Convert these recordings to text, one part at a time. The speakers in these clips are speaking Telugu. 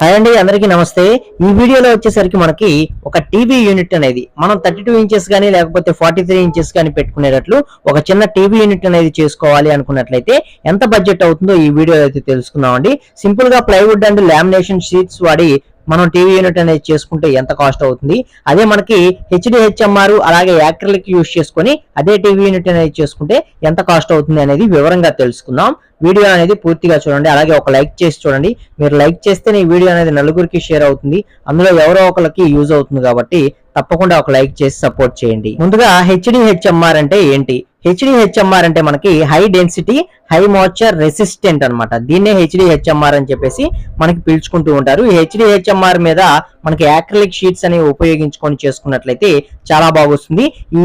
హాయ్ అండి అందరికీ నమస్తే. ఈ వీడియోలో వచ్చేసరికి మనకి ఒక టీవీ యూనిట్ అనేది మనం థర్టీ టూ ఇంచెస్ కానీ లేకపోతే ఫార్టీ త్రీ ఇంచెస్ కానీ పెట్టుకునేటట్లు ఒక చిన్న టీవీ యూనిట్ అనేది చేసుకోవాలి అనుకున్నట్లయితే ఎంత బడ్జెట్ అవుతుందో ఈ వీడియో అయితే తెలుసుకుందామండి. సింపుల్గా ప్లైవుడ్ అండ్ లామినేషన్ షీట్స్ వాడి మనం టీవీ యూనిట్ అనేది చేసుకుంటే ఎంత కాస్ట్ అవుతుంది? అదే మనకి హెచ్డిహెచ్ఎంఆర్ అలాగే యాక్రిలిక్ యూజ్ చేసుకొని అదే టీవీ యూనిట్ అనేది చేసుకుంటే ఎంత కాస్ట్ అవుతుంది అనేది వివరంగా తెలుసుకుందాం. వీడియో అనేది పూర్తిగా చూడండి. అలాగే ఒక లైక్ చేసి చూడండి. మీరు లైక్ చేస్తేనే ఈ వీడియో అనేది నలుగురికి షేర్ అవుతుంది. అందులో ఎవరో ఒకరికి యూజ్ అవుతుంది కాబట్టి తప్పకుండా ఒక లైక్ చేసి సపోర్ట్ చేయండి. ముందుగా హెచ్డిహెచ్ఎంఆర్ అంటే ఏంటి? హెచ్డిహెచ్ఎంఆర్ అంటే మనకి high density high moisture resistant అన్నమాట. దీన్నే హెచ్డిహెచ్ఎంఆర్ అని చెప్పేసి మనకి పిలుచుకుంటూ ఉంటారు. ఈ హెచ్డిహెచ్ఎంఆర్ మీద మనకి యాక్రిలిక్ షీట్స్ అనేవి ఉపయోగించుకొని చేసుకున్నట్లయితే చాలా బాగొస్తుంది. ఈ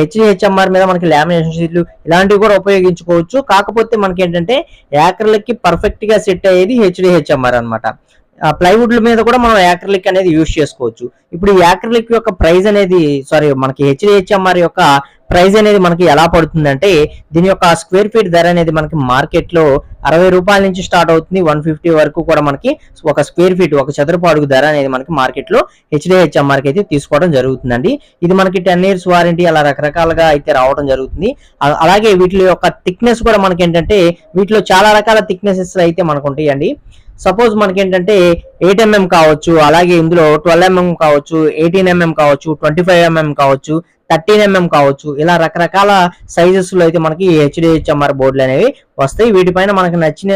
హెచ్డిహెచ్ఎంఆర్ మీద మనకి లామినేషన్ షీట్లు ఇలాంటివి కూడా ఉపయోగించుకోవచ్చు. కాకపోతే మనకి ఏంటంటే యాక్రిలిక్కి పర్ఫెక్ట్గా సెట్ అయ్యేది హెచ్డిహెచ్ఎంఆర్ అనమాట ప్లైవుడ్ మీద కూడా మనం యాక్రిలిక్ అనేది యూజ్ చేసుకోవచ్చు. ఇప్పుడు ఈ యాక్రిలిక్ యొక్క ప్రైస్ అనేది సారీ మనకి హెచ్డిహెచ్ఎంఆర్ యొక్క ప్రైస్ అనేది మనకి ఎలా పడుతుందంటే దీని యొక్క స్క్వేర్ ఫీట్ ధర అనేది మనకి మార్కెట్లో అరవై రూపాయల నుంచి స్టార్ట్ అవుతుంది. వన్ ఫిఫ్టీ వరకు కూడా మనకి ఒక స్క్వేర్ ఫీట్ ఒక చదరపు అడుగు ధర అనేది మనకి మార్కెట్లో హెచ్డిహెచ్ఎంఆర్ అయితే తీసుకోవడం జరుగుతుందండి. ఇది మనకి టెన్ ఇయర్స్ వారంటీ అలా రకరకాలుగా అయితే రావడం జరుగుతుంది. అలాగే వీటి యొక్క థిక్నెస్ కూడా మనకి ఏంటంటే వీటిలో చాలా రకాల థిక్నెసెస్ అయితే మనకు ఉంటాయండి సపోజ్ మనకి ఏంటంటే ఎయిట్ ఎంఎం కావచ్చు అలాగే ఇందులో ట్వెల్వ్ ఎంఎం కావచ్చు ఎయిటీన్ ఎంఎం కావచ్చు ట్వంటీ ఫైవ్ ఎంఎం కావచ్చు థర్టీన్ ఎంఎం కావచ్చు ఇలా రకరకాల సైజెస్లో అయితే మనకి హెచ్డిహెచ్ఎంఆర్ బోర్డులు అనేవి వస్తాయి. వీటిపైన మనకి నచ్చిన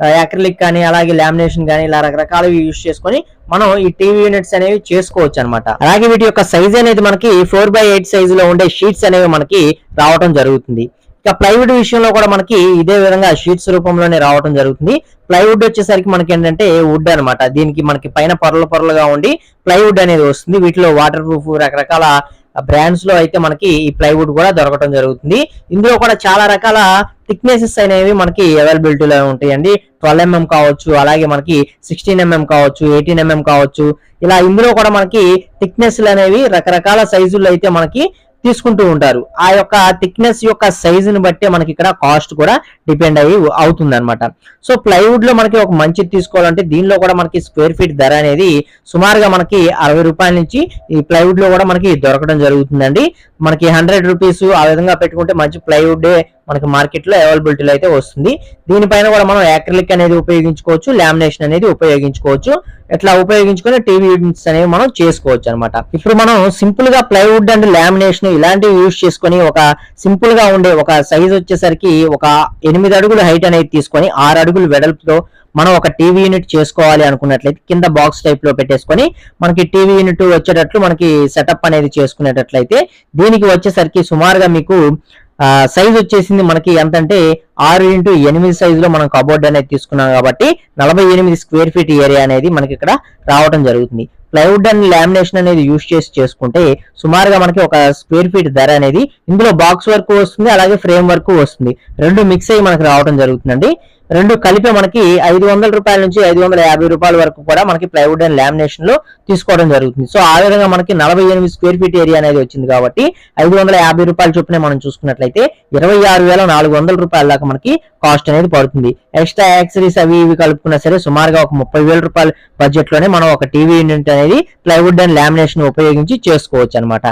యాక్రిలిక్ కానీ అలాగే లామినేషన్ కానీ ఇలా రకరకాలవి యూజ్ చేసుకొని మనం ఈ టీవీ యూనిట్స్ అనేవి చేసుకోవచ్చు అనమాట అలాగే వీటి యొక్క సైజ్ అనేది మనకి ఫోర్ బై ఎయిట్ సైజ్లో ఉండే షీట్స్ అనేవి మనకి రావడం జరుగుతుంది. ఇక ప్లైవుడ్ విషయంలో కూడా మనకి ఇదే విధంగా షీట్స్ రూపంలోనే రావడం జరుగుతుంది. ప్లైవుడ్ వచ్చేసరికి మనకి ఏంటంటే వుడ్ అనమాట దీనికి మనకి పైన పొరలు పొరలుగా ఉండి ప్లైవుడ్ అనేది వస్తుంది. వీటిలో వాటర్ ప్రూఫ్ రకరకాల బ్రాండ్స్లో అయితే మనకి ఈ ప్లైవుడ్ కూడా దొరకడం జరుగుతుంది. ఇందులో కూడా చాలా రకాల థిక్నెసెస్ అనేవి మనకి అవైలబిలిటీలో ఉంటాయండి. ట్వెల్వ్ ఎంఎం కావచ్చు అలాగే మనకి సిక్స్టీన్ ఎంఎం కావచ్చు ఎయిటీన్ ఎంఎం కావచ్చు. ఇలా ఇందులో కూడా మనకి థిక్నెస్లు అనేవి రకరకాల సైజుల్లో అయితే మనకి తీసుకుంటూ ఉంటారు. ఆ యొక్క థిక్నెస్ యొక్క సైజుని బట్టే మనకి ఇక్కడ కాస్ట్ కూడా డిపెండ్ అయ్యి అవుతుంది అనమాట సో ప్లైవుడ్లో మనకి ఒక మంచి తీసుకోవాలంటే దీనిలో కూడా మనకి స్క్వేర్ ఫీట్ ధర అనేది సుమారుగా మనకి అరవై రూపాయల నుంచి ఈ ప్లైవుడ్లో కూడా మనకి దొరకడం జరుగుతుందండి. మనకి హండ్రెడ్ రూపీస్ ఆ విధంగా పెట్టుకుంటే మంచి ప్లైవుడ్ మనకి మార్కెట్లో అవైలబిలిటీలో అయితే వస్తుంది. దీనిపైన కూడా మనం యాక్రిలిక్ అనేది ఉపయోగించుకోవచ్చు లామినేషన్ అనేది ఉపయోగించుకోవచ్చు. ఇట్లా ఉపయోగించుకొని టీవీ యూనిట్స్ అనేవి మనం చేసుకోవచ్చు అనమాట ఇప్పుడు మనం సింపుల్గా ప్లైవుడ్ అండ్ లామినేషన్ ఇలాంటివి యూజ్ చేసుకొని ఒక సింపుల్గా ఉండే ఒక సైజ్ వచ్చేసరికి ఒక ఎనిమిది అడుగులు హైట్ అనేది తీసుకొని ఆరు అడుగులు వెడల్పుతో మనం ఒక టీవీ యూనిట్ చేసుకోవాలి అనుకున్నట్లయితే కింద బాక్స్ టైప్లో పెట్టేసుకొని మనకి టీవీ యూనిట్ వచ్చేటట్లు మనకి సెటప్ అనేది చేసుకునేటట్లయితే దీనికి వచ్చేసరికి సుమారుగా మీకు సైజ్ వచ్చేసింది మనకి ఎంత అంటే ఆరు ఇంటూ ఎనిమిది సైజ్లో మనం కబోర్డ్ అనేది తీసుకున్నాం కాబట్టి నలభై ఎనిమిది స్క్వేర్ ఫీట్ ఏరియా అనేది మనకి ఇక్కడ రావడం జరుగుతుంది. ప్లైవుడ్ అండ్ లామినేషన్ అనేది యూజ్ చేసి చేసుకుంటే సుమారుగా మనకి ఒక స్క్వేర్ ఫీట్ ధర అనేది ఇందులో బాక్స్ వర్క్ వస్తుంది అలాగే ఫ్రేమ్ వర్క్ వస్తుంది. రెండు మిక్స్ అయ్యి మనకి రావడం జరుగుతుందండి. రెండు కలిపి మనకి ఐదు వందల రూపాయల నుంచి ఐదు వందల యాభై రూపాయల వరకు కూడా మనకి ప్లైవుడ్ అండ్ లామినేషన్లో తీసుకోవడం జరుగుతుంది. సో ఆ విధంగా మనకి నలభై ఎనిమిది స్క్వేర్ ఫీట్ ఏరియా అనేది వచ్చింది కాబట్టి ఐదు వందల యాభై రూపాయల చొప్పున మనం చూసుకున్నట్లయితే ఇరవై ఆరు వేల నాలుగు వందల రూపాయల దాకా మనకి కాస్ట్ అనేది పడుతుంది. ఎక్స్ట్రా యాక్సరీస్ అవి ఇవి కలుపుకున్నా సరే సుమారుగా ఒక ముప్పై వేల రూపాయల బడ్జెట్లోనే మనం ఒక టీవీ యూనిట్ అనేది ప్లైవుడ్ అండ్ లామినేషన్ ఉపయోగించి చేసుకోవచ్చు అనమాట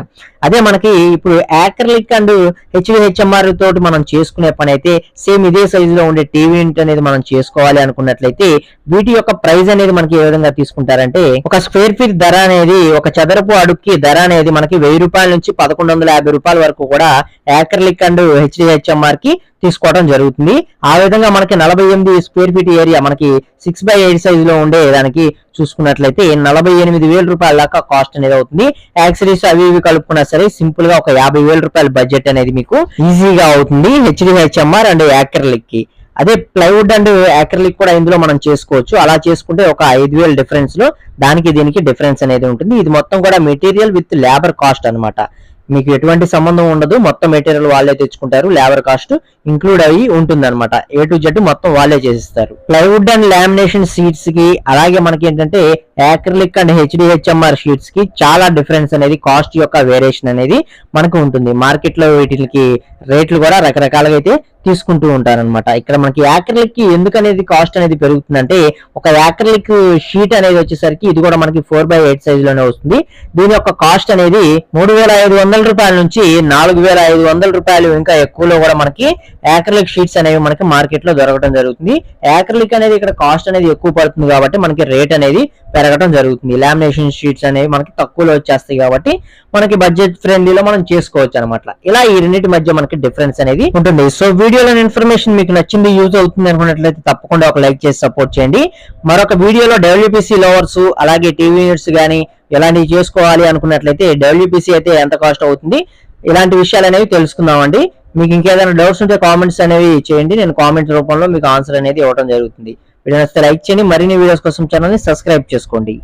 అదే మనకి ఇప్పుడు యాక్రలిక్ అండ్ హెచ్విహెచ్ఎంఆర్ తోటి మనం చేసుకునే పని అయితే సేమ్ ఇదే సైజులో ఉండే టీవీ యూనిట్ అనేది మనం చేసుకోవాలి అనుకున్నట్లయితే వీటి యొక్క ప్రైస్ అనేది మనకి ఏ విధంగా తీసుకుంటారంటే ఒక స్క్వేర్ ఫీట్ ధర అనేది ఒక చదరపు అడుగుకి ధర అనేది మనకి వెయ్యి రూపాయల నుంచి పదకొండు వందల యాభై రూపాయల వరకు కూడా యాక్రలిక్ అండ్ హెచ్డిహెచ్ఎంఆర్కి తీసుకోవడం జరుగుతుంది. ఆ విధంగా మనకి నలభై ఎనిమిది స్క్వేర్ ఫీట్ ఏరియా మనకి సిక్స్ బై ఎయిట్ సైజ్లో ఉండే దానికి చూసుకున్నట్లయితే నలభై ఎనిమిది వేల రూపాయల దాకా కాస్ట్ అనేది అవుతుంది. యాక్సరీస్ అవి ఇవి కలుపుకున్నా సరే సింపుల్గా ఒక యాభై వేల రూపాయల బడ్జెట్ అనేది మీకు ఈజీగా అవుతుంది హెచ్డిహెచ్ఎంఆర్ అండ్ యాక్రలిక్కి. అదే ప్లైవుడ్ అండ్ యాక్రలిక్ కూడా ఇందులో మనం చేసుకోవచ్చు. అలా చేసుకుంటే ఒక ఐదు వేల డిఫరెన్స్లో దానికి దీనికి డిఫరెన్స్ అనేది ఉంటుంది. ఇది మొత్తం కూడా మెటీరియల్ విత్ లేబర్ కాస్ట్ అన్నమాట. మీకు ఎటువంటి సంబంధం ఉండదు. మొత్తం మెటీరియల్ వాళ్ళే తెచ్చుకుంటారు. లేబర్ కాస్ట్ ఇంక్లూడ్ అయ్యి ఉంటుంది అనమాట ఏ టు జెడ్ మొత్తం వాళ్ళే చేసిస్తారు. ప్లైవుడ్ అండ్ లామినేషన్ సీట్స్కి అలాగే మనకి ఏంటంటే యాక్రిలిక్ అండ్ హెచ్డిహెచ్ఎంఆర్ షీట్స్కి చాలా డిఫరెన్స్ అనేది కాస్ట్ యొక్క వేరియేషన్ అనేది మనకు ఉంటుంది. మార్కెట్లో వీటికి రేట్లు కూడా రకరకాలుగా అయితే తీసుకుంటూ ఉంటారనమాట ఇక్కడ మనకి యాక్రిలిక్కి ఎందుకు అనేది కాస్ట్ అనేది పెరుగుతుందంటే ఒక యాక్రిలిక్ షీట్ అనేది వచ్చేసరికి ఇది కూడా మనకి ఫోర్ బై ఎయిట్ సైజ్లోనే వస్తుంది. దీని యొక్క కాస్ట్ అనేది మూడు వేల ఐదు వందల వందల రూపాయల నుంచి నాలుగు వేల ఐదు వందల రూపాయలు ఇంకా ఎక్కువలో కూడా మనకి యాక్రిలిక్ షీట్స్ అనేవి మనకి మార్కెట్లో దొరకడం జరుగుతుంది. యాక్రిలిక్ అనేది ఇక్కడ కాస్ట్ అనేది ఎక్కువ పడుతుంది కాబట్టి మనకి రేట్ అనేది పెరగడం జరుగుతుంది. లామినేషన్ షీట్స్ అనేవి మనకి తక్కువలో వచ్చేస్తాయి కాబట్టి మనకి బడ్జెట్ ఫ్రెండ్లీలో మనం చేసుకోవచ్చు అనమాట ఇలా ఈ రెండింటి మధ్య మనకి డిఫరెన్స్ అనేది ఉంటుంది. సో వీడియోలో ఇన్ఫర్మేషన్ మీకు నచ్చింది యూజ్ అవుతుంది అనుకున్నట్లయితే తప్పకుండా ఒక లైక్ చేసి సపోర్ట్ చేయండి. మరొక వీడియోలో డబ్ల్యూపీసీ లోవర్స్ అలాగే టీవీ యూనిట్స్ కానీ ఇలాంటివి చేసుకోవాలి అనుకున్నట్లయితే డబ్ల్యూపీసీ అయితే ఎంత కాస్ట్ అవుతుంది? ఇలాంటి విషయాలు అనేవి తెలుసుకుందామండి. మీకు ఇంకేదైనా డౌట్స్ ఉంటే కామెంట్స్ అనేవి చేయండి. నేను కామెంట్ రూపంలో మీకు ఆన్సర్ అనేది ఇవ్వడం జరుగుతుంది. వీడియో నచ్చితే లైక్ చేయండి. మరిన్ని వీడియోస్ కోసం ఛానల్ని సబ్స్క్రైబ్ చేసుకోండి.